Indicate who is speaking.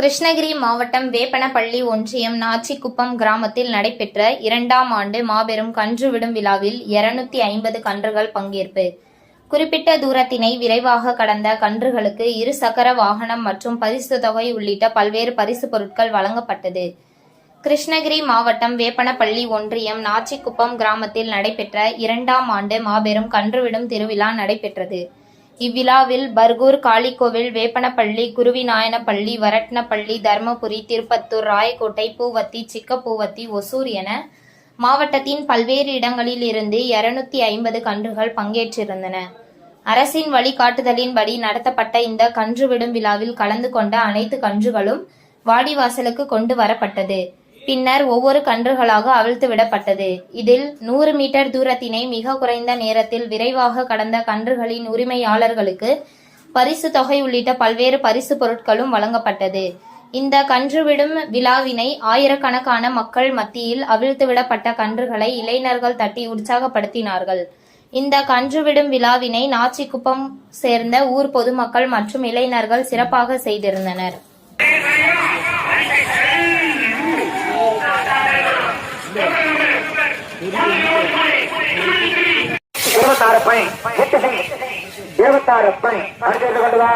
Speaker 1: கிருஷ்ணகிரி மாவட்டம் வேப்பனப்பள்ளி ஒன்றியம் நாச்சிக்குப்பம் கிராமத்தில் நடைபெற்ற இரண்டாம் ஆண்டு மாபெரும் கன்று விடும் விழாவில் 250 ஐம்பது கன்றுகள் பங்கேற்பு. குறிப்பிட்ட தூரத்தினை விரைவாக கடந்த கன்றுகளுக்கு இரு சக்கர வாகனம் மற்றும் பரிசு தொகை உள்ளிட்ட பல்வேறு பரிசு பொருட்கள் வழங்கப்பட்டது. கிருஷ்ணகிரி மாவட்டம் வேப்பனப்பள்ளி ஒன்றியம் நாச்சிக்குப்பம் கிராமத்தில் நடைபெற்ற இரண்டாம் ஆண்டு மாபெரும் கன்றுவிடும் திருவிழா நடைபெற்றது. இவ்விழாவில் பர்கூர் காளிக்கோவில் வேப்பனப்பள்ளி குருவிநாயனப்பள்ளி வரட்னப்பள்ளி தர்மபுரி திருப்பத்தூர் ராயக்கோட்டை பூவத்தி சிக்கப்பூவத்தி ஒசூர் என மாவட்டத்தின் பல்வேறு இடங்களில் இருந்து 250 ஐம்பது கன்றுகள் பங்கேற்றிருந்தன. அரசின் வழிகாட்டுதலின்படி நடத்தப்பட்ட இந்த கன்று விடும் விழாவில் கலந்து கொண்ட அனைத்து கன்றுகளும் வாடிவாசலுக்கு கொண்டு வரப்பட்டது. பின்னர் ஒவ்வொரு கன்றுகளாக அவிழ்த்து விடப்பட்டது. இதில் நூறு மீட்டர் தூரத்தினை மிக குறைந்த நேரத்தில் விரைவாக கடந்த கன்றுகளின் உரிமையாளர்களுக்கு பரிசு தொகை உள்ளிட்ட பல்வேறு பரிசு பொருட்களும் வழங்கப்பட்டது. இந்த கன்று விடும் விழாவினை ஆயிரக்கணக்கான மக்கள் மத்தியில் அவிழ்த்து விடப்பட்ட கன்றுகளை இளைஞர்கள் தட்டி உற்சாகப்படுத்தினார்கள். இந்த கன்று விடும் விழாவினை நாச்சிக்குப்பம் சேர்ந்த ஊர் பொதுமக்கள் மற்றும் இளைஞர்கள் சிறப்பாக செய்திருந்தனர்.
Speaker 2: இருபத்தாறு பணி எட்டு செகண்ட் இருபத்தாறு பணி. அடுத்து கொண்டு வா?